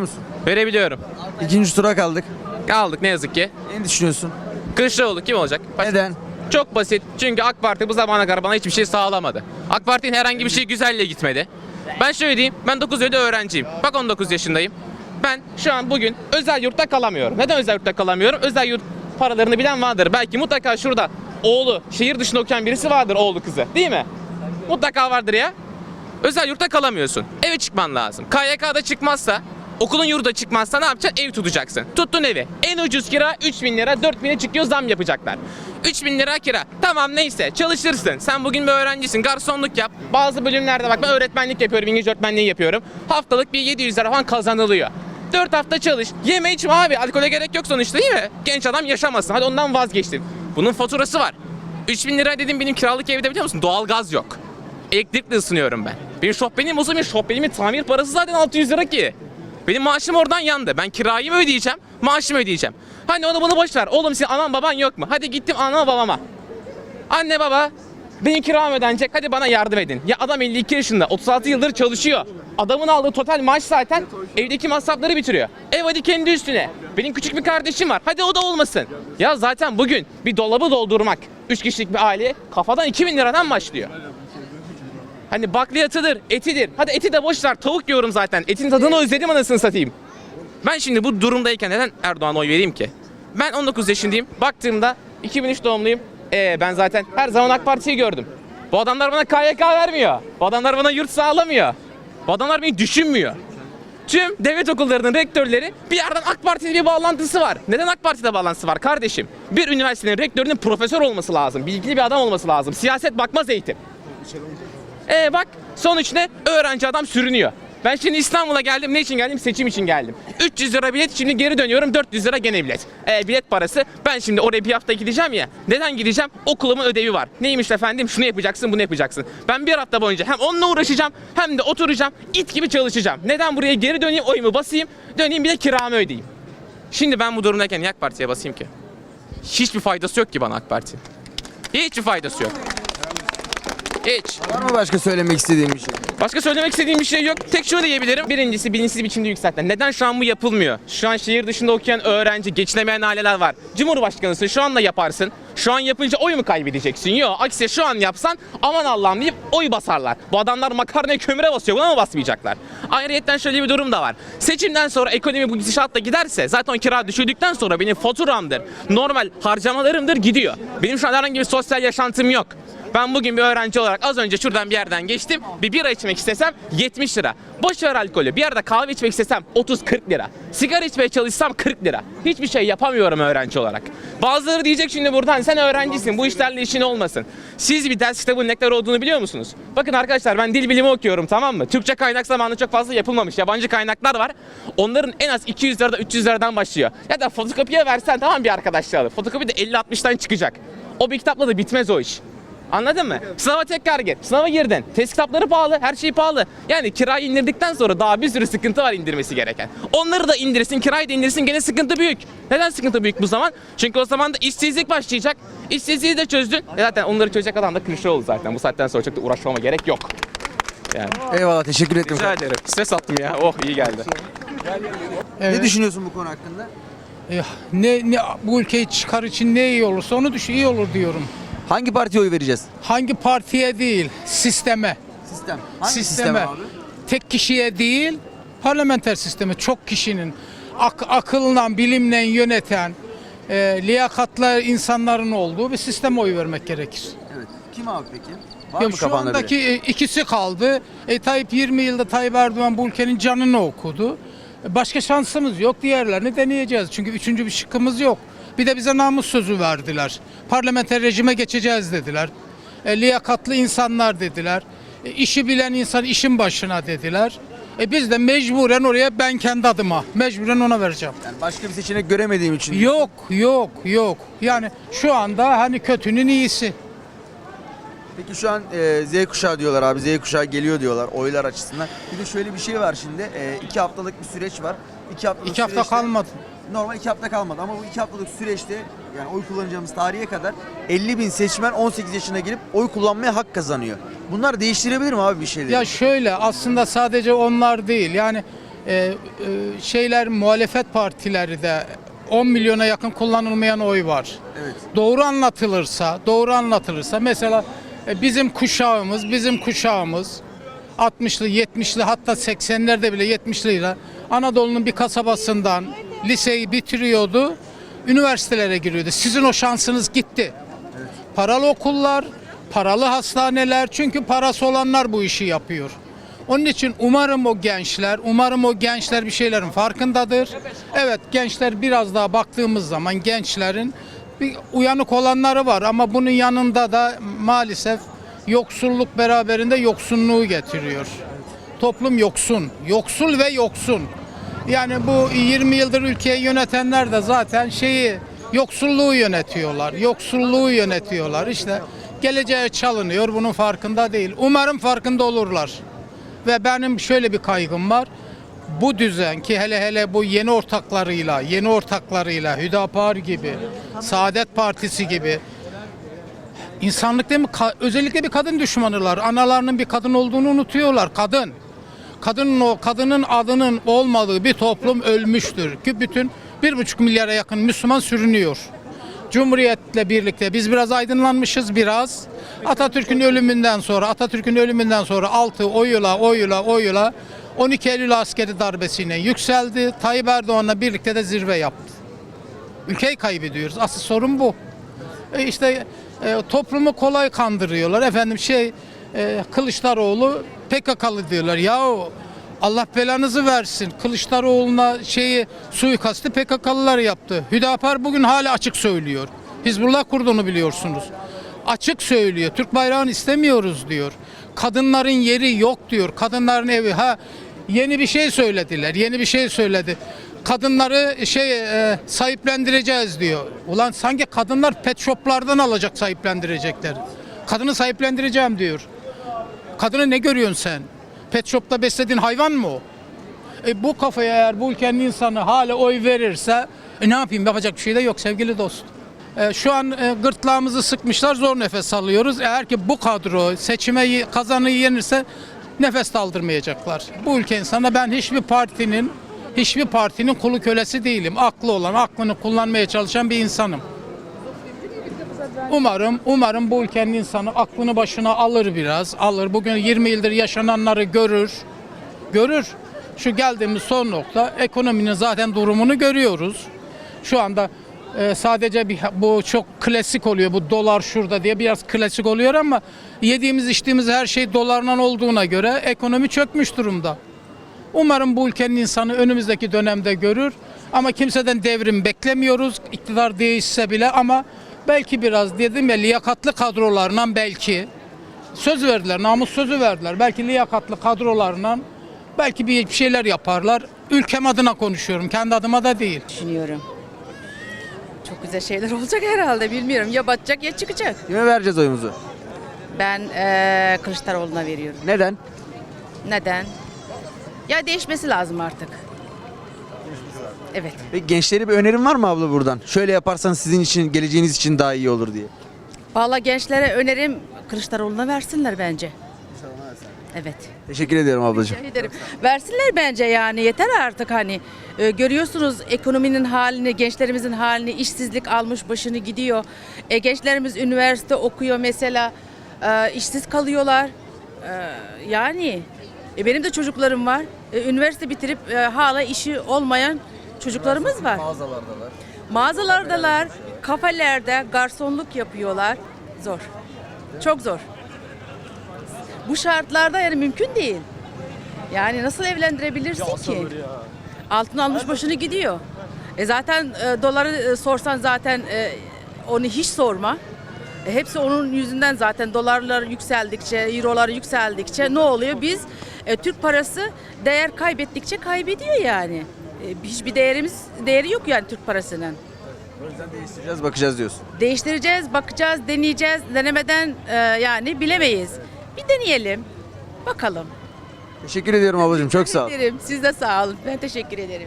musun? Verebiliyorum. İkinci tura kaldık. Aldık ne yazık ki. Ne düşünüyorsun? Kılıçdaroğlu kim olacak? Baş- Neden? Çok basit. Çünkü AK Parti bu zamana kadar bana hiçbir şey sağlamadı. AK Parti'nin herhangi bir şey güzelle gitmedi. Ben şöyle diyeyim. Ben 9 Eylül'de öğrenciyim. Bak 19 yaşındayım. Ben şu an bugün özel yurtta kalamıyorum. Neden özel yurtta kalamıyorum? Özel yurt paralarını bilen vardır. Belki mutlaka şurada oğlu şehir dışında okuyan birisi vardır oğlu kızı. Değil mi? Mutlaka vardır ya. Özel yurtta kalamıyorsun. Eve çıkman lazım. KYK'da çıkmazsa, okulun yurda çıkmazsa ne yapacaksın? Ev tutacaksın. Tuttun evi. En ucuz kira 3000 lira, 4000'e çıkıyor zam yapacaklar. 3000 lira kira. Tamam neyse çalışırsın. Sen bugün bir öğrencisin. Garsonluk yap. Bazı bölümlerde bak ben öğretmenlik yapıyorum. İngilizce öğretmenliği yapıyorum. Haftalık bir 700 lira falan kazanılıyor. 4 hafta çalış. Yeme içme abi. Alkole gerek yok sonuçta değil mi? Genç adam yaşamasın. Hadi ondan vazgeçtim. Bunun faturası var. 3000 lira dedim benim kiralık evde biliyor musun? Doğalgaz yok. Elektrikle ısınıyorum ben. Benim şofbenim o zaman şofbenimin tamir parası zaten 600 lira ki. Benim maaşım oradan yandı. Ben kirayı mı ödeyeceğim, maaşımı ödeyeceğim. Hani onu bunu boş ver. Oğlum senin anan baban yok mu? Hadi gittim anama babama. Anne baba benim kiram ödenecek hadi bana yardım edin. Ya adam 52 yaşında 36 yıldır çalışıyor. Adamın aldığı total maaş zaten evdeki masrafları bitiriyor. Ev hadi kendi üstüne. Benim küçük bir kardeşim var. Hadi o da olmasın. Ya zaten bugün bir dolabı doldurmak 3 kişilik bir aile kafadan 2000 liradan başlıyor. Hani bakliyatıdır, etidir. Hadi eti de boş ver. Tavuk yiyorum zaten. Etin tadını özledim anasını satayım. Ben şimdi bu durumdayken neden Erdoğan'a oy vereyim ki? Ben 19 yaşındayım. Baktığımda 2003 doğumluyum. Ee, ben zaten her zaman AK Parti'yi gördüm. Bu adamlar bana KYK vermiyor. Bu adamlar bana yurt sağlamıyor. Bu adamlar beni düşünmüyor. Tüm devlet okullarının rektörleri bir yerden AK Parti'nin bir bağlantısı var. Neden AK Parti'de bağlantısı var kardeşim? Bir üniversitenin rektörünün profesör olması lazım. Bilgili bir adam olması lazım. Siyaset bakmaz eğitim. E bak sonuç ne? Öğrenci adam sürünüyor. Ben şimdi İstanbul'a geldim. Ne için geldim? Seçim için geldim. 300 lira bilet şimdi geri dönüyorum 400 lira gene bilet. E, bilet parası. Ben şimdi oraya bir hafta gideceğim ya. Neden gideceğim? Okulumun ödevi var. Neymiş efendim? Şunu yapacaksın, bunu yapacaksın. Ben bir hafta boyunca hem onunla uğraşacağım hem de oturacağım. it gibi çalışacağım. Neden buraya geri döneyim, oyumu basayım, döneyim bir de kiramı ödeyeyim. Şimdi ben bu durumdayken niye AK Parti'ye basayım ki? Hiçbir faydası yok ki bana AK Parti. Hiçbir faydası yok. Hiç. Var mı başka söylemek istediğin bir şey? Başka söylemek istediğim bir şey yok. Tek şunu diyebilirim. Birincisi bilinçsiz biçimde yükseltme. Neden şu an bu yapılmıyor? Şu an şehir dışında okuyan öğrenci, geçinemeyen aileler var. Cumhurbaşkanısın şu anda yaparsın. Şu an yapınca oy mu kaybedeceksin? Yok. Aksine şu an yapsan aman Allah'ım deyip oy basarlar. Bu adamlar makarnaya kömüre basıyor. Buna mı basmayacaklar? Ayrıyeten şöyle bir durum da var. Seçimden sonra ekonomi bu gidişatla giderse zaten o kira düşürdükten sonra benim faturamdır, normal harcamalarımdır gidiyor. Benim şu an herhangi bir sosyal yaşantım yok. Ben bugün bir öğrenci olarak az önce şuradan bir yerden geçtim. Bir bira içmek istesem 70 lira. Boş alkolü. Bir yerde kahve içmek istesem 30-40 lira. Sigara içmeye çalışsam 40 lira. Hiçbir şey yapamıyorum öğrenci olarak. Bazıları diyecek şimdi buradan sen öğrencisin bu işlerle işin olmasın. Siz bir ders kitabının ne kadar olduğunu biliyor musunuz? Bakın arkadaşlar ben dil bilimi okuyorum tamam mı? Türkçe kaynak zamanında çok fazla yapılmamış. Yabancı kaynaklar var. Onların en az 200 lirada 300 liradan başlıyor. Ya da fotokopiye versen tamam bir arkadaşlar alır. Fotokopi de 50-60'tan çıkacak. O bir kitapla da bitmez o iş. Anladın mı? Sınava tekrar gir. Sınava girdin. Test kitapları pahalı, her şey pahalı. Yani kirayı indirdikten sonra daha bir sürü sıkıntı var indirmesi gereken. Onları da indirsin, kirayı da indirsin gene sıkıntı büyük. Neden sıkıntı büyük bu zaman? Çünkü o zaman da işsizlik başlayacak. İşsizliği de çözdün. E zaten onları çözecek adam da Kılıçdaroğlu zaten. Bu saatten sonra çok da uğraşmama gerek yok. Yani. Eyvallah teşekkür ederim. Rica ederim. Stres attım ya. Oh iyi geldi. Ne düşünüyorsun bu konu hakkında? Ya, ne, ne bu ülkeyi çıkar için ne iyi olursa onu düşün iyi olur diyorum. Hangi partiye oy vereceğiz? Hangi partiye değil, sisteme. Sistem. Hangi sisteme. sistem abi? Tek kişiye değil, parlamenter sisteme çok kişinin ak- akılla, bilimle yöneten, e, liyakatlı insanların olduğu bir sisteme oy vermek gerekir. Evet. Kim abi peki? Var Ya mı şu kafanda andaki biri? e, ikisi kaldı. E, Tayyip 20 yılda Tayyip Erdoğan bu ülkenin canını okudu. Başka şansımız yok. Diğerlerini deneyeceğiz. Çünkü üçüncü bir şıkkımız yok. Bir de bize namus sözü verdiler. Parlamenter rejime geçeceğiz dediler. E, liyakatlı insanlar dediler. E, işi bilen insan işin başına dediler. E, biz de mecburen oraya ben kendi adıma mecburen ona vereceğim. Yani başka bir seçenek göremediğim için. Yok, yok, yok. Yani şu anda hani kötünün iyisi. Peki şu an e, Z kuşağı diyorlar abi. Z kuşağı geliyor diyorlar oylar açısından. Bir de şöyle bir şey var şimdi. E, iki haftalık bir süreç var. İki haftalık İki hafta süreçte- kalmadı. Normal iki hafta kalmadı ama bu iki haftalık süreçte yani oy kullanacağımız tarihe kadar 50 bin seçmen 18 yaşına gelip oy kullanmaya hak kazanıyor. Bunlar değiştirebilir mi abi bir şeyleri? Ya şöyle aslında sadece onlar değil yani e, e, şeyler muhalefet partileri de 10 milyona yakın kullanılmayan oy var. Evet. Doğru anlatılırsa, doğru anlatılırsa mesela e, bizim kuşağımız, bizim kuşağımız 60'lı, 70'li hatta 80'lerde bile 70'liyle Anadolu'nun bir kasabasından liseyi bitiriyordu. Üniversitelere giriyordu. Sizin o şansınız gitti. Paralı okullar, paralı hastaneler çünkü parası olanlar bu işi yapıyor. Onun için umarım o gençler, umarım o gençler bir şeylerin farkındadır. Evet gençler biraz daha baktığımız zaman gençlerin bir uyanık olanları var ama bunun yanında da maalesef yoksulluk beraberinde yoksunluğu getiriyor. Toplum yoksun, yoksul ve yoksun. Yani bu 20 yıldır ülkeyi yönetenler de zaten şeyi yoksulluğu yönetiyorlar. Yoksulluğu yönetiyorlar. İşte geleceğe çalınıyor. Bunun farkında değil. Umarım farkında olurlar. Ve benim şöyle bir kaygım var. Bu düzen ki hele hele bu yeni ortaklarıyla, yeni ortaklarıyla Hüdapar gibi, Saadet Partisi gibi insanlık değil mi? Özellikle bir kadın düşmanılar. Analarının bir kadın olduğunu unutuyorlar. Kadın. Kadının o kadının adının olmadığı bir toplum ölmüştür. Ki bütün bir buçuk milyara yakın Müslüman sürünüyor. Cumhuriyetle birlikte biz biraz aydınlanmışız biraz. Atatürk'ün ölümünden sonra Atatürk'ün ölümünden sonra altı oyula oyula oyula 12 Eylül askeri darbesine yükseldi. Tayyip Erdoğan'la birlikte de zirve yaptı. Ülkeyi kaybediyoruz. Asıl sorun bu. E işte e, toplumu kolay kandırıyorlar. Efendim şey e, Kılıçdaroğlu PKK'lı diyorlar. Yahu Allah belanızı versin. Kılıçdaroğlu'na şeyi suikastı PKK'lılar yaptı. Hüdapar bugün hala açık söylüyor. Hizbullah kurduğunu biliyorsunuz. Açık söylüyor. Türk bayrağını istemiyoruz diyor. Kadınların yeri yok diyor. Kadınların evi ha yeni bir şey söylediler. Yeni bir şey söyledi kadınları şey e, sahiplendireceğiz diyor. Ulan sanki kadınlar pet shoplardan alacak sahiplendirecekler. Kadını sahiplendireceğim diyor. Kadını ne görüyorsun sen? Pet shopta beslediğin hayvan mı o? E, bu kafaya eğer bu ülkenin insanı hala oy verirse e, ne yapayım yapacak bir şey de yok sevgili dost. E, şu an e, gırtlağımızı sıkmışlar zor nefes alıyoruz. Eğer ki bu kadro seçime kazanı yenirse nefes aldırmayacaklar. Bu ülke insana ben hiçbir partinin hiçbir partinin kulu kölesi değilim. Aklı olan, aklını kullanmaya çalışan bir insanım. Umarım, umarım bu ülkenin insanı aklını başına alır biraz, alır. Bugün 20 yıldır yaşananları görür, görür. Şu geldiğimiz son nokta, ekonominin zaten durumunu görüyoruz. Şu anda e, sadece bir, bu çok klasik oluyor, bu dolar şurada diye biraz klasik oluyor ama yediğimiz içtiğimiz her şey dolarla olduğuna göre ekonomi çökmüş durumda. Umarım bu ülkenin insanı önümüzdeki dönemde görür. Ama kimseden devrim beklemiyoruz. İktidar değişse bile ama belki biraz dedim ya liyakatlı kadrolarla belki söz verdiler, namus sözü verdiler. Belki liyakatlı kadrolarla belki bir şeyler yaparlar. Ülkem adına konuşuyorum, kendi adıma da değil. düşünüyorum. Çok güzel şeyler olacak herhalde bilmiyorum. Ya batacak ya çıkacak. Kime vereceğiz oyumuzu? Ben eee Kılıçdaroğlu'na veriyorum. Neden? Neden? Ya değişmesi lazım artık. Evet. Peki gençlere bir önerin var mı abla buradan? Şöyle yaparsanız sizin için, geleceğiniz için daha iyi olur diye. Vallahi gençlere önerim Kılıçdaroğlu'na versinler bence. Evet. Teşekkür ediyorum ablacığım. Rica ederim. Versinler bence yani yeter artık hani. Ee, görüyorsunuz ekonominin halini, gençlerimizin halini, işsizlik almış başını gidiyor. E, gençlerimiz üniversite okuyor mesela, e, işsiz kalıyorlar. E, yani e, benim de çocuklarım var. E, üniversite bitirip e, hala işi olmayan çocuklarımız var. Mağazalardalar. Mağazalardalar, kafelerde garsonluk yapıyorlar. Zor. Çok zor. Bu şartlarda yani mümkün değil. Yani nasıl evlendirebilirsin ki? Altın almış başını gidiyor. E zaten e, doları e, sorsan zaten e, onu hiç sorma. E, hepsi onun yüzünden zaten dolarlar yükseldikçe, eurolar yükseldikçe ne oluyor? Biz e, Türk parası değer kaybettikçe kaybediyor yani. E, hiçbir değerimiz değeri yok yani Türk parasının. O yüzden değiştireceğiz, bakacağız diyorsun. Değiştireceğiz, bakacağız, deneyeceğiz. Denemeden e, yani bilemeyiz. Bir deneyelim. Bakalım. Teşekkür ediyorum ablacığım. Çok sağ ol. Ederim. Siz de sağ olun. Ben teşekkür ederim.